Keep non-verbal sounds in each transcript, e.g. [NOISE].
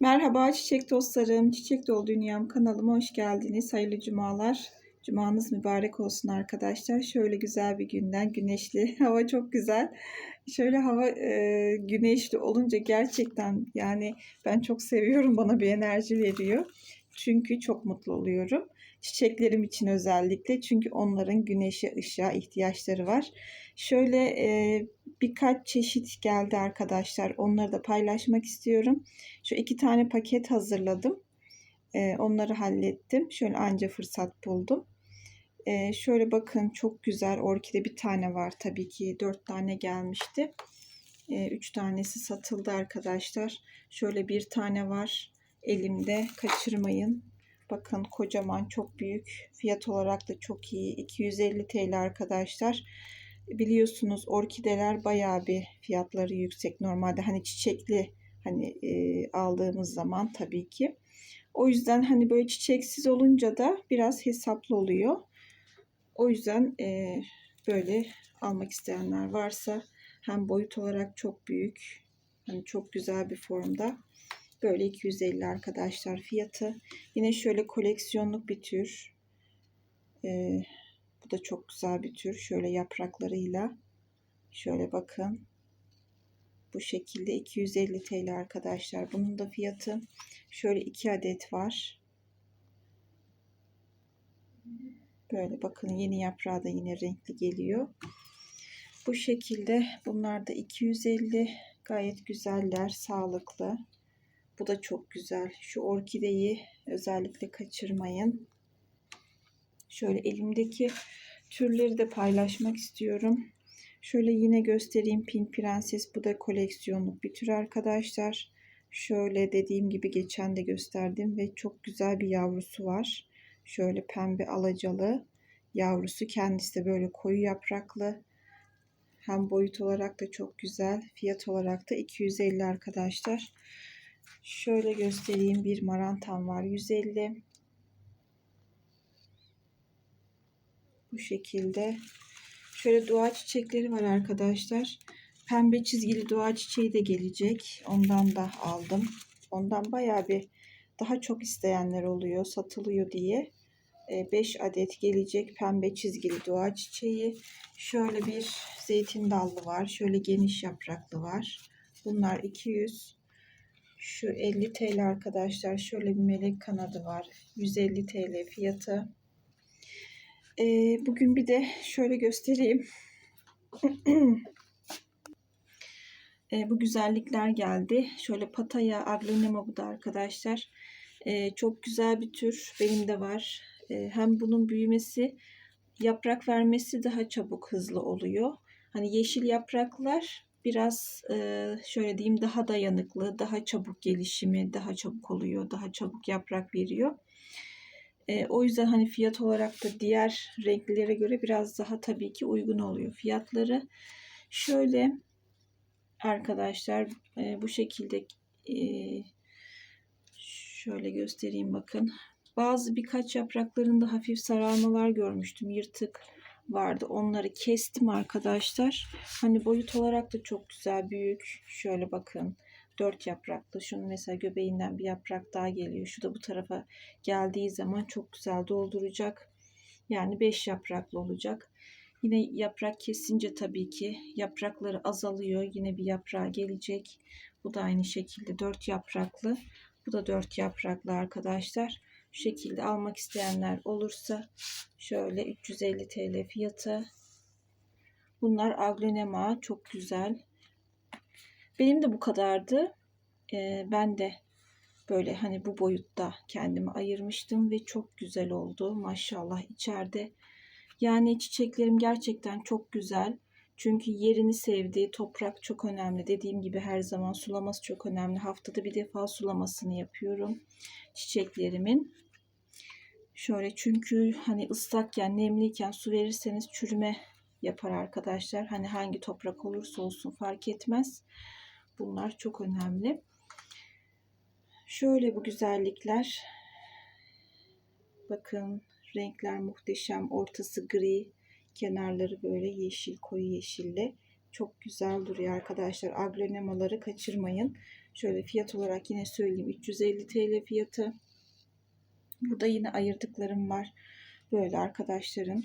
Merhaba çiçek dostlarım, Çiçek Dolu Dünyam kanalıma hoş geldiniz. Hayırlı cumalar. Cumanız mübarek olsun arkadaşlar. Şöyle güzel bir günden, güneşli. [LAUGHS] Hava çok güzel. Şöyle hava e, güneşli olunca gerçekten yani ben çok seviyorum. Bana bir enerji veriyor. Çünkü çok mutlu oluyorum. Çiçeklerim için özellikle. Çünkü onların güneşe, ışığa ihtiyaçları var. Şöyle e, birkaç çeşit geldi arkadaşlar. Onları da paylaşmak istiyorum. Şu iki tane paket hazırladım. Ee, onları hallettim. Şöyle anca fırsat buldum. Ee, şöyle bakın çok güzel orkide bir tane var. Tabii ki dört tane gelmişti. Ee, üç tanesi satıldı arkadaşlar. Şöyle bir tane var elimde. Kaçırmayın. Bakın kocaman çok büyük. Fiyat olarak da çok iyi. 250 TL arkadaşlar biliyorsunuz orkideler bayağı bir fiyatları yüksek. Normalde hani çiçekli hani e, aldığımız zaman tabii ki. O yüzden hani böyle çiçeksiz olunca da biraz hesaplı oluyor. O yüzden e, böyle almak isteyenler varsa hem boyut olarak çok büyük, hani çok güzel bir formda. Böyle 250 arkadaşlar fiyatı. Yine şöyle koleksiyonluk bir tür. Ee, bu da çok güzel bir tür. Şöyle yapraklarıyla. Şöyle bakın. Bu şekilde 250 TL arkadaşlar. Bunun da fiyatı şöyle 2 adet var. Böyle bakın yeni yaprağı da yine renkli geliyor. Bu şekilde bunlar da 250 gayet güzeller, sağlıklı. Bu da çok güzel. Şu orkideyi özellikle kaçırmayın. Şöyle elimdeki türleri de paylaşmak istiyorum. Şöyle yine göstereyim Pink Prenses. Bu da koleksiyonluk bir tür arkadaşlar. Şöyle dediğim gibi geçen de gösterdim ve çok güzel bir yavrusu var. Şöyle pembe alacalı yavrusu. Kendisi de böyle koyu yapraklı. Hem boyut olarak da çok güzel. Fiyat olarak da 250 arkadaşlar. Şöyle göstereyim. Bir marantam var 150. Bu şekilde. Şöyle dua çiçekleri var arkadaşlar. Pembe çizgili dua çiçeği de gelecek. Ondan da aldım. Ondan baya bir daha çok isteyenler oluyor. Satılıyor diye. 5 adet gelecek pembe çizgili dua çiçeği. Şöyle bir zeytin dallı var. Şöyle geniş yapraklı var. Bunlar 200. Şu 50 TL arkadaşlar. Şöyle bir melek kanadı var. 150 TL fiyatı. Ee, bugün bir de şöyle göstereyim. [CLEARS THROAT] e, bu güzellikler geldi. Şöyle Pataya Aglonema bu da arkadaşlar. E, çok güzel bir tür. Benim de var. E, hem bunun büyümesi, yaprak vermesi daha çabuk hızlı oluyor. Hani yeşil yapraklar biraz e, şöyle diyeyim daha dayanıklı, daha çabuk gelişimi, daha çabuk oluyor, daha çabuk yaprak veriyor. E, o yüzden hani fiyat olarak da diğer renklere göre biraz daha tabii ki uygun oluyor fiyatları. Şöyle arkadaşlar e, bu şekilde e, şöyle göstereyim bakın. Bazı birkaç yapraklarında hafif sararmalar görmüştüm. Yırtık vardı. Onları kestim arkadaşlar. Hani boyut olarak da çok güzel büyük. Şöyle bakın dört yapraklı. Şunun mesela göbeğinden bir yaprak daha geliyor. Şu da bu tarafa geldiği zaman çok güzel dolduracak. Yani beş yapraklı olacak. Yine yaprak kesince tabii ki yaprakları azalıyor. Yine bir yaprağa gelecek. Bu da aynı şekilde dört yapraklı. Bu da dört yapraklı arkadaşlar. Şu şekilde almak isteyenler olursa şöyle 350 TL fiyatı. Bunlar aglonema çok güzel. Benim de bu kadardı. Ee, ben de böyle hani bu boyutta kendimi ayırmıştım ve çok güzel oldu maşallah içeride. Yani çiçeklerim gerçekten çok güzel. Çünkü yerini sevdiği toprak çok önemli. Dediğim gibi her zaman sulaması çok önemli. Haftada bir defa sulamasını yapıyorum çiçeklerimin. Şöyle çünkü hani ıslakken, nemliyken su verirseniz çürüme yapar arkadaşlar. Hani hangi toprak olursa olsun fark etmez. Bunlar çok önemli. Şöyle bu güzellikler. Bakın renkler muhteşem. Ortası gri. Kenarları böyle yeşil, koyu yeşille. Çok güzel duruyor arkadaşlar. Aglonemaları kaçırmayın. Şöyle fiyat olarak yine söyleyeyim 350 TL fiyatı. Burada yine ayırdıklarım var. Böyle arkadaşlarım.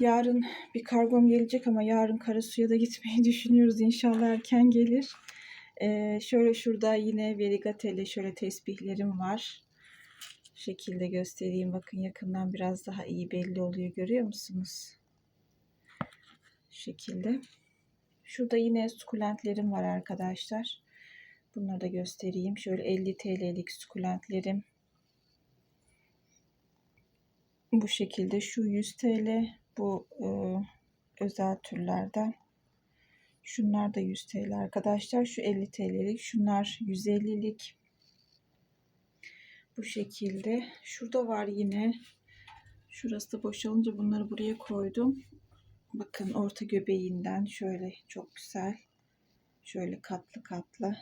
Yarın bir kargom gelecek ama yarın Karasu'ya da gitmeyi [LAUGHS] düşünüyoruz. İnşallah erken gelir. Ee, şöyle şurada yine Verigatele şöyle tesbihlerim var. Şu şekilde göstereyim. Bakın yakından biraz daha iyi belli oluyor. Görüyor musunuz? Şu şekilde. Şurada yine sukulentlerim var arkadaşlar. Bunları da göstereyim. Şöyle 50 TL'lik sukulentlerim. Bu şekilde şu 100 TL bu e, özel türlerden. Şunlar da 100 TL arkadaşlar. Şu 50 TL'lik. Şunlar 150'lik. Bu şekilde. Şurada var yine. Şurası da boşalınca bunları buraya koydum. Bakın orta göbeğinden şöyle çok güzel. Şöyle katlı katlı.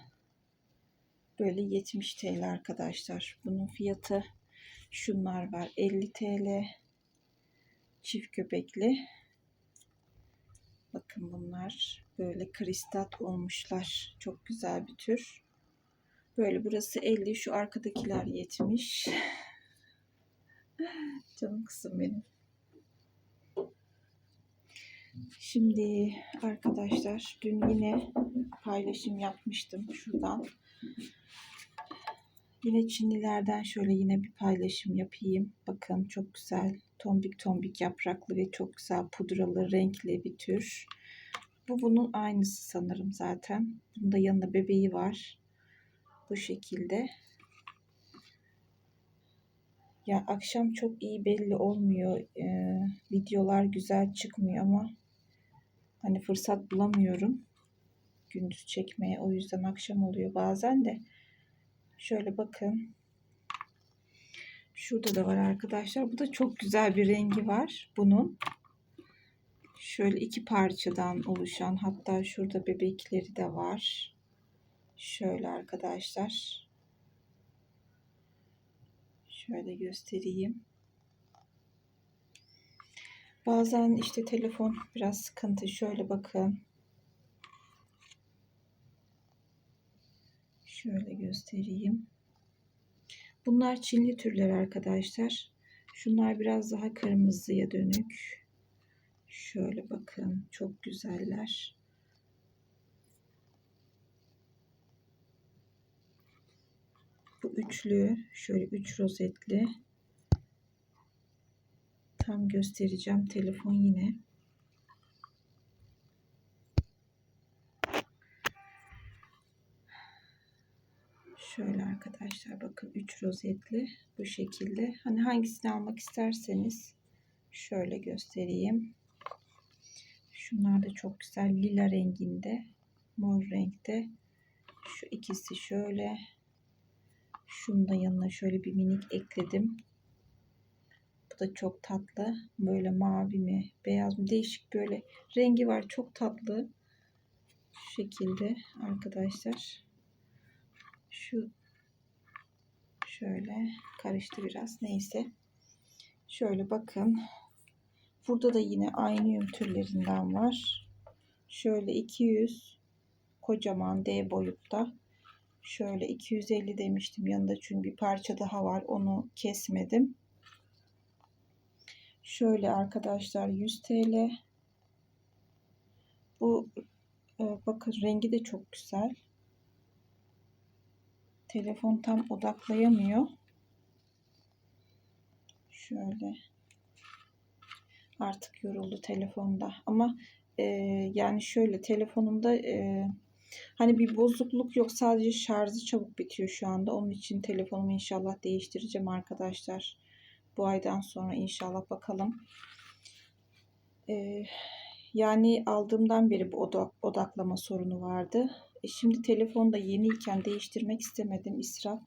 Böyle 70 TL arkadaşlar. Bunun fiyatı şunlar var 50 TL. Çift göbekli. Bakın bunlar böyle kristat olmuşlar. Çok güzel bir tür. Böyle burası 50. Şu arkadakiler 70. [LAUGHS] Canım kızım benim. Şimdi arkadaşlar dün yine paylaşım yapmıştım şuradan. Yine Çinlilerden şöyle yine bir paylaşım yapayım. Bakın çok güzel tombik tombik yapraklı ve çok güzel pudralı renkli bir tür. Bu bunun aynısı sanırım zaten. Bunun da yanında bebeği var. Bu şekilde. Ya akşam çok iyi belli olmuyor. Ee, videolar güzel çıkmıyor ama hani fırsat bulamıyorum gündüz çekmeye. O yüzden akşam oluyor bazen de. Şöyle bakın. Şurada da var arkadaşlar. Bu da çok güzel bir rengi var bunun. Şöyle iki parçadan oluşan hatta şurada bebekleri de var. Şöyle arkadaşlar. Şöyle göstereyim. Bazen işte telefon biraz sıkıntı. Şöyle bakın. Şöyle göstereyim. Bunlar Çinli türler arkadaşlar. Şunlar biraz daha kırmızıya dönük. Şöyle bakın. Çok güzeller. Bu üçlü. Şöyle üç rozetli. Tam göstereceğim. Telefon yine. Şöyle arkadaşlar bakın 3 rozetli bu şekilde. Hani hangisini almak isterseniz şöyle göstereyim. Şunlar da çok güzel lila renginde, mor renkte. Şu ikisi şöyle. Şunu da yanına şöyle bir minik ekledim. Bu da çok tatlı. Böyle mavi mi, beyaz mı değişik böyle rengi var. Çok tatlı. Şu şekilde arkadaşlar. Şu şöyle karıştı biraz. Neyse. Şöyle bakın. Burada da yine aynı türlerinden var. Şöyle 200 kocaman D boyutta. Şöyle 250 demiştim yanında çünkü bir parça daha var. Onu kesmedim. Şöyle arkadaşlar 100 TL. Bu e, bakın rengi de çok güzel. Telefon tam odaklayamıyor. Şöyle. Artık yoruldu telefonda. Ama e, yani şöyle telefonumda e, hani bir bozukluk yok. Sadece şarjı çabuk bitiyor şu anda. Onun için telefonumu inşallah değiştireceğim arkadaşlar. Bu aydan sonra inşallah bakalım. E, yani aldığımdan beri bu odak, odaklama sorunu vardı. E şimdi telefonu da yeniyken değiştirmek istemedim israf.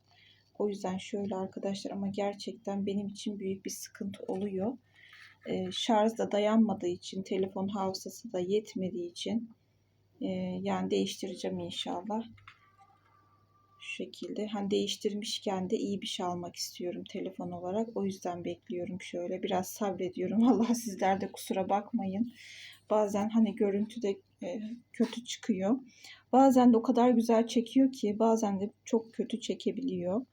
O yüzden şöyle arkadaşlar ama gerçekten benim için büyük bir sıkıntı oluyor. E, şarj da dayanmadığı için telefon hafızası da yetmediği için e, yani değiştireceğim inşallah. Şu şekilde. Hani değiştirmişken de iyi bir şey almak istiyorum telefon olarak. O yüzden bekliyorum şöyle. Biraz sabrediyorum. [LAUGHS] Allah sizler de kusura bakmayın. Bazen hani görüntüde e, kötü çıkıyor. Bazen de o kadar güzel çekiyor ki bazen de çok kötü çekebiliyor.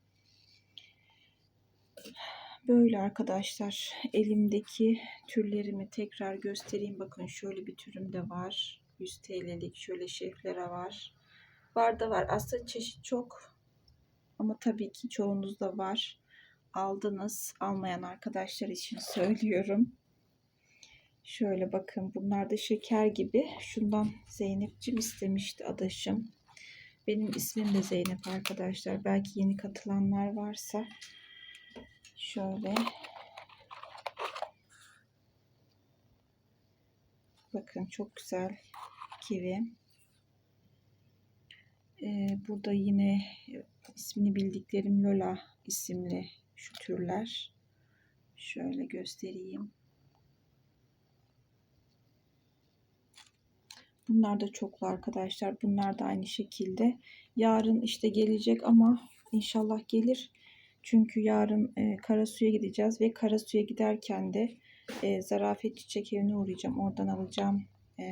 Böyle arkadaşlar elimdeki türlerimi tekrar göstereyim. Bakın şöyle bir türüm de var. 100 TL'lik şöyle şeflere var. Var da var. Aslında çeşit çok. Ama tabii ki çoğunuzda var. Aldınız. Almayan arkadaşlar için [LAUGHS] söylüyorum. Şöyle bakın bunlar da şeker gibi. Şundan Zeynep'cim istemişti adaşım. Benim ismim de Zeynep arkadaşlar. Belki yeni katılanlar varsa şöyle bakın çok güzel kivi. Ee, burada yine ismini bildiklerim Lola isimli şu türler. Şöyle göstereyim. Bunlar da çoklu arkadaşlar. Bunlar da aynı şekilde. Yarın işte gelecek ama inşallah gelir. Çünkü yarın e, Karasu'ya gideceğiz ve Karasu'ya giderken de e, Zarafet Çiçek Evi'ne uğrayacağım. Oradan alacağım e,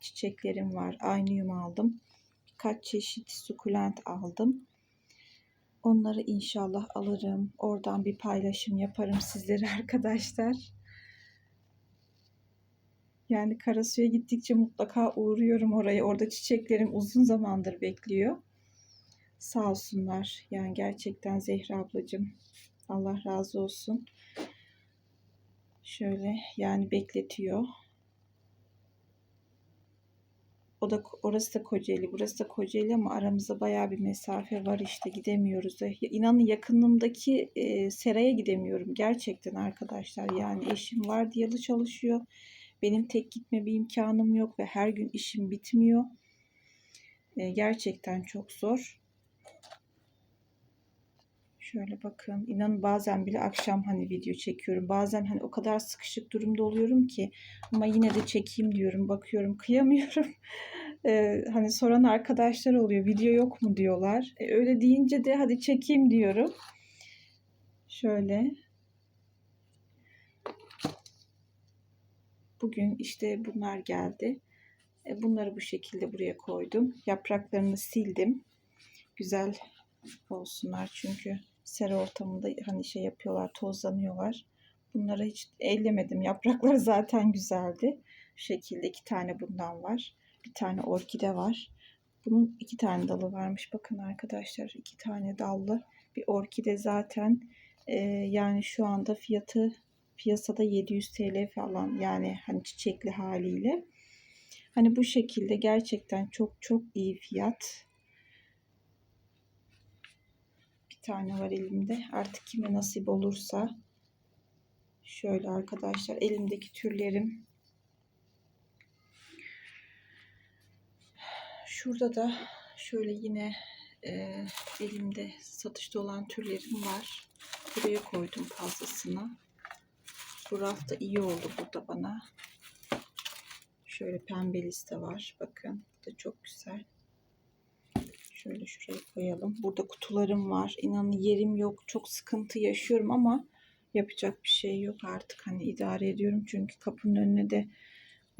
çiçeklerim var. Aynıyum aldım. Birkaç çeşit sukulent aldım. Onları inşallah alırım. Oradan bir paylaşım yaparım sizlere [LAUGHS] arkadaşlar. Yani Karasu'ya gittikçe mutlaka uğruyorum oraya. Orada çiçeklerim uzun zamandır bekliyor. Sağ olsunlar. Yani gerçekten Zehra ablacığım. Allah razı olsun. Şöyle yani bekletiyor. O da orası da Kocaeli, burası da Kocaeli ama aramızda bayağı bir mesafe var işte gidemiyoruz da. İnanın yakınımdaki e, seraya gidemiyorum gerçekten arkadaşlar. Yani eşim var diye çalışıyor. Benim tek gitme bir imkanım yok ve her gün işim bitmiyor. E, gerçekten çok zor. Şöyle bakın. İnanın bazen bile akşam hani video çekiyorum. Bazen hani o kadar sıkışık durumda oluyorum ki ama yine de çekeyim diyorum. Bakıyorum kıyamıyorum. [LAUGHS] Ee, hani soran arkadaşlar oluyor. Video yok mu diyorlar. E, öyle deyince de hadi çekeyim diyorum. Şöyle. Bugün işte bunlar geldi. E, bunları bu şekilde buraya koydum. Yapraklarını sildim. Güzel olsunlar çünkü sera ortamında hani şey yapıyorlar, tozlanıyorlar. Bunları hiç ellemedim. Yaprakları [LAUGHS] zaten güzeldi. Şu şekilde iki tane bundan var. Bir tane orkide var. Bunun iki tane dalı varmış. Bakın arkadaşlar iki tane dallı bir orkide zaten e, yani şu anda fiyatı piyasada 700 TL falan yani hani çiçekli haliyle. Hani bu şekilde gerçekten çok çok iyi fiyat. Bir tane var elimde. Artık kime nasip olursa şöyle arkadaşlar elimdeki türlerim Şurada da şöyle yine e, elimde satışta olan türlerim var. Buraya koydum fazlasını. Bu rafta iyi oldu burada bana. Şöyle pembe liste var. Bakın bu da çok güzel. Şöyle şuraya koyalım. Burada kutularım var. İnanın yerim yok. Çok sıkıntı yaşıyorum ama yapacak bir şey yok artık. Hani idare ediyorum. Çünkü kapının önüne de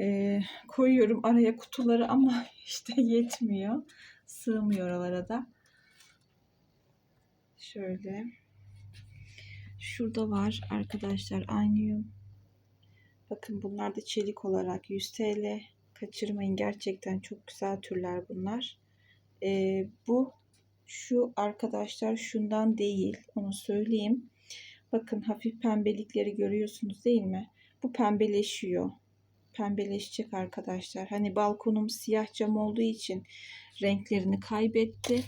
e, koyuyorum araya kutuları ama [LAUGHS] işte yetmiyor. Sığmıyor oralara. Şöyle. Şurada var arkadaşlar anyum. Bakın bunlar da çelik olarak 100 TL. Kaçırmayın gerçekten çok güzel türler bunlar. Ee, bu şu arkadaşlar şundan değil onu söyleyeyim. Bakın hafif pembelikleri görüyorsunuz değil mi? Bu pembeleşiyor pembeleşecek arkadaşlar. Hani balkonum siyah cam olduğu için renklerini kaybetti.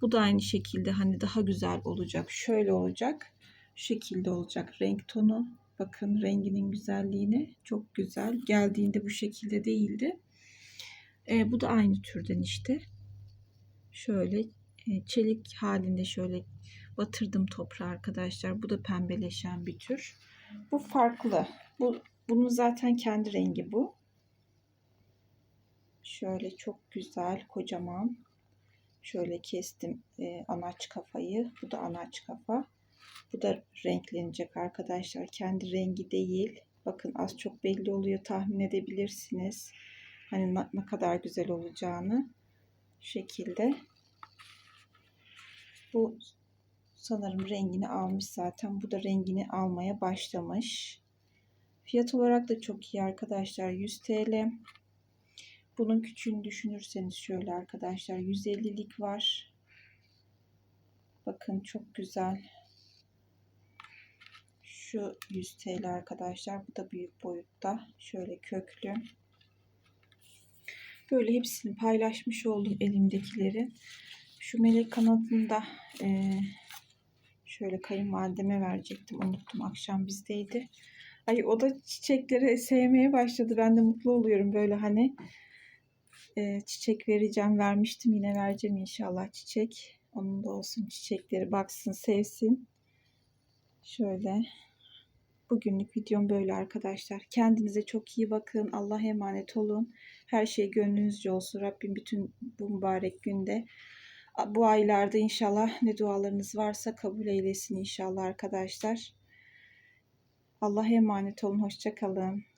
Bu da aynı şekilde hani daha güzel olacak. Şöyle olacak. Şu şekilde olacak renk tonu. Bakın renginin güzelliğine çok güzel. Geldiğinde bu şekilde değildi. E, bu da aynı türden işte. Şöyle e, çelik halinde şöyle batırdım toprağı arkadaşlar. Bu da pembeleşen bir tür. Bu farklı. Bu bunun zaten kendi rengi bu. Şöyle çok güzel, kocaman. Şöyle kestim e, anaç kafayı. Bu da anaç kafa. Bu da renklenecek arkadaşlar. Kendi rengi değil. Bakın az çok belli oluyor. Tahmin edebilirsiniz. Hani ne kadar güzel olacağını. Şekilde. Bu sanırım rengini almış zaten. Bu da rengini almaya başlamış. Fiyat olarak da çok iyi arkadaşlar. 100 TL. Bunun küçüğünü düşünürseniz şöyle arkadaşlar 150'lik var. Bakın çok güzel. Şu 100 TL arkadaşlar. Bu da büyük boyutta. Şöyle köklü. Böyle hepsini paylaşmış oldum elimdekileri. Şu melek kanadında e, şöyle kayınvalideme verecektim. Unuttum akşam bizdeydi. Ay o da çiçekleri sevmeye başladı. Ben de mutlu oluyorum böyle hani e, çiçek vereceğim. Vermiştim yine vereceğim inşallah çiçek. Onun da olsun çiçekleri baksın sevsin. Şöyle bugünlük videom böyle arkadaşlar. Kendinize çok iyi bakın. Allah'a emanet olun. Her şey gönlünüzce olsun. Rabbim bütün bu mübarek günde bu aylarda inşallah ne dualarınız varsa kabul eylesin inşallah arkadaşlar. Allah'a emanet olun. Hoşçakalın.